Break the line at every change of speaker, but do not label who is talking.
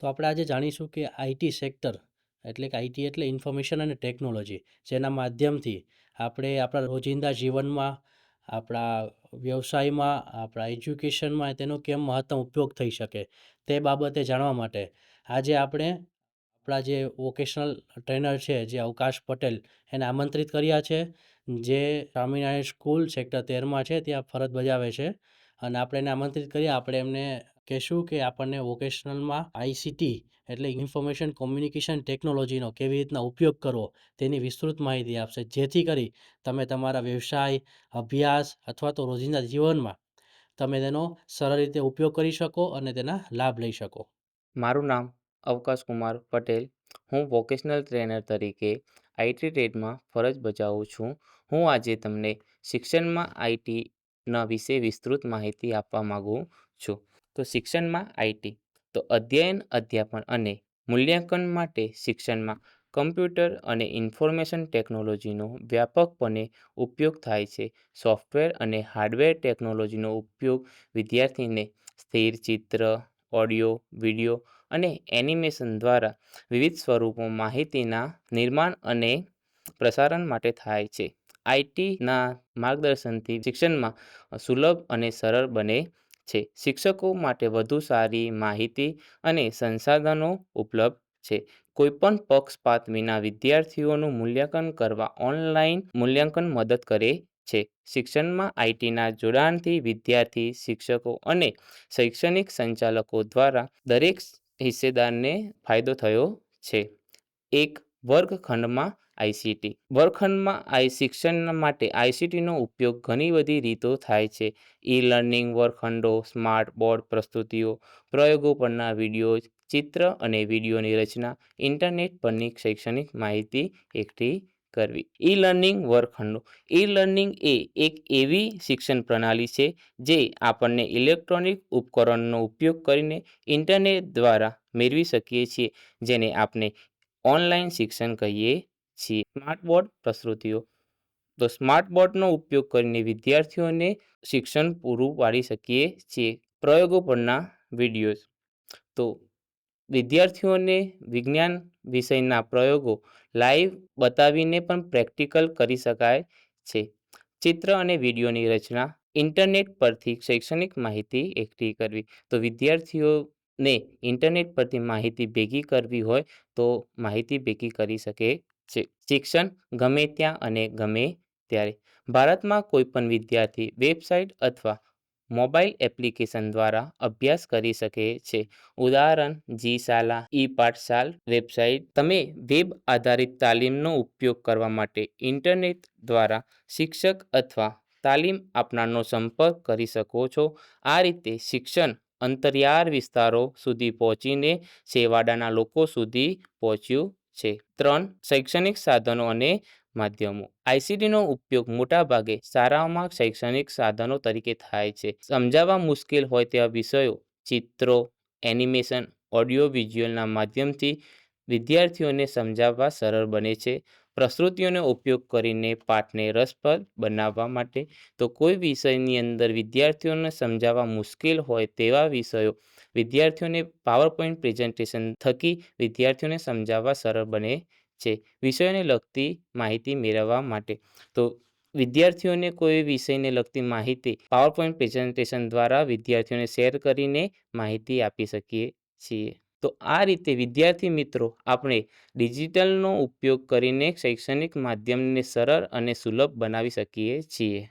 તો આપણે આજે જાણીશું કે આઈટી સેક્ટર એટલે કે આઈટી એટલે ઇન્ફોર્મેશન અને ટેકનોલોજી જેના માધ્યમથી આપણે આપણા રોજિંદા જીવનમાં, આપણા વ્યવસાયમાં, આપણા એજ્યુકેશનમાં તેનો કેમ મહત્તમ ઉપયોગ થઈ શકે તે બાબતે જાણવા માટે આજે આપણે આપણા જે વોકેશનલ ટ્રેનર છે જે અવકાશ પટેલ એને આમંત્રિત કર્યા છે, જે સ્વામિનારાયણ સ્કૂલ સેક્ટર તેરમાં છે, ત્યાં ફરજ બજાવે છે અને આપણે એને આમંત્રિત કરીએ આપણે એમને કહેશું કે આપણને વોકેશનલમાં આઈસીટી એટલે ઇન્ફોર્મેશન કોમ્યુનિકેશન ટેકનોલોજીનો કેવી રીતના ઉપયોગ કરવો તેની વિસ્તૃત માહિતી આપશે. જેથી કરી તમે તમારા વ્યવસાય, અભ્યાસ અથવા તો રોજિંદા જીવનમાં તમે તેનો સરળ રીતે ઉપયોગ કરી શકો અને તેના લાભ લઈ શકો.
મારું નામ અવકાશ કુમાર પટેલ. હું વોકેશનલ ટ્રેનર તરીકે આઈટી ટ્રેડમાં ફરજ બજાવું છું. હું આજે તમને શિક્ષણમાં આઈટીના વિશે વિસ્તૃત માહિતી આપવા માગું છું. તો શિક્ષણમાં આઈટી તો અધ્યયન, અધ્યાપન અને મૂલ્યાંકન માટે શિક્ષણમાં કમ્પ્યુટર અને ઇન્ફોર્મેશન ટેકનોલોજીનો વ્યાપકપણે ઉપયોગ થાય છે. સોફ્ટવેર અને હાર્ડવેર ટેકનોલોજીનો ઉપયોગ વિદ્યાર્થીને સ્થિર ચિત્ર, ઓડિયો, વિડિયો અને એનિમેશન દ્વારા વિવિધ સ્વરૂપો માહિતીના નિર્માણ અને પ્રસારણ માટે થાય છે. આઈટીના માર્ગદર્શનથી શિક્ષણમાં સુલભ અને સરળ બને છે. શિક્ષકો માટે વધુ સારી માહિતી અને સંસાધનો ઉપલબ્ધ છે. કોઈપણ પક્ષપાત વિના વિદ્યાર્થીઓનું મૂલ્યાંકન કરવા ઓનલાઈન મૂલ્યાંકન મદદ કરે છે. શિક્ષણમાં આઈટીના જોડાણથી વિદ્યાર્થી, શિક્ષકો અને શૈક્ષણિક સંચાલકો દ્વારા દરેક હિસ્સેદારને ફાયદો થયો છે. એક વર્ગખંડમાં આઈસીટી વર્ગખંડમાં આઈ શિક્ષણ માટે આઈસીટીનો ઉપયોગ ઘણી બધી રીતો થાય છે. ઈ લર્નિંગ વર્ગખંડો, સ્માર્ટ બોર્ડ પ્રસ્તુતિઓ, પ્રયોગો પરના વીડિયો, ચિત્ર અને વિડીયોની રચના, ઇન્ટરનેટ પરની શૈક્ષણિક માહિતી એકઠી કરવી. ઈ લર્નિંગ વર્ગખંડો. ઈ લર્નિંગ એ એક એવી શિક્ષણ પ્રણાલી છે જે આપણને ઇલેક્ટ્રોનિક ઉપકરણનો ઉપયોગ કરીને ઇન્ટરનેટ દ્વારા મેળવી શકીએ છીએ, જેને આપણે ઓનલાઈન શિક્ષણ કહીએ છીએ સ્માર્ટ બોર્ડ પ્રસ્તુતિઓ તો સ્માર્ટ બોર્ડનો ઉપયોગ કરીને વિદ્યાર્થીઓને શિક્ષણ પૂરું પાડી શકીએ છીએ પ્રયોગો પરના વિડીયોઝ. તો વિદ્યાર્થીઓને વિજ્ઞાન વિષયના પ્રયોગો લાઈવ બતાવીને પણ પ્રેક્ટિકલ કરી શકાય છે. ચિત્ર અને વિડીયોની રચના, ઇન્ટરનેટ પરથી શૈક્ષણિક માહિતી એકઠી કરવી. તો વિદ્યાર્થીઓને ઇન્ટરનેટ પરથી માહિતી ભેગી કરવી હોય તો માહિતી ભેગી કરી શકે છે શિક્ષણ ગમે ત્યાં અને ગમે ત્યારે. ભારતમાં કોઈપણ વિદ્યાર્થી વેબસાઇટ અથવા મોબાઈલ એપ્લિકેશન દ્વારા અભ્યાસ કરી શકે છે. ઉદાહરણ જી શાલા ઈ પાઠશાલ વેબસાઇટ. તમે વેબ આધારિત તાલીમનો ઉપયોગ કરવા માટે ઇન્ટરનેટ દ્વારા શિક્ષક અથવા તાલીમ આપનારનો સંપર્ક કરી શકો છો. આ રીતે શિક્ષણ અંતરિયાળ વિસ્તારો સુધી પહોંચીને, છેવાડાના લોકો સુધી પહોંચ્યું છે. ત્રણ, શૈક્ષણિક સાધનો અને માધ્યમો. આઈસીડીનો ઉપયોગ મોટાભાગે શાળાઓમાં શૈક્ષણિક સાધનો તરીકે થાય છે. સમજાવવા મુશ્કેલ હોય તેવા વિષયો, ચિત્રો, એનિમેશન, ઓડિયો, વિઝ્યુઅલના માધ્યમથી વિદ્યાર્થીઓને સમજાવવા સરળ બને છે. પ્રસ્તુતિઓનો ઉપયોગ કરીને પાઠને રસપ્રદ બનાવવા માટે તો કોઈ વિષયની અંદર વિદ્યાર્થીઓને સમજાવવા મુશ્કેલ હોય તેવા વિષયો વિદ્યાર્થીઓને પાવર પોઈન્ટ પ્રેઝન્ટેશન થકી વિદ્યાર્થીઓને સમજાવવા સરળ બને છે, વિષયોને લગતી માહિતી મેળવવા માટે. તો વિદ્યાર્થીઓને કોઈ વિષયને લગતી માહિતી પાવર પોઈન્ટ પ્રેઝન્ટેશન દ્વારા વિદ્યાર્થીઓને શેર કરીને માહિતી આપી શકીએ છીએ. તો આ રીતે વિદ્યાર્થી મિત્રો, આપણે ડિજિટલનો ઉપયોગ કરીને શૈક્ષણિક માધ્યમને સરળ અને સુલભ બનાવી શકીએ છીએ.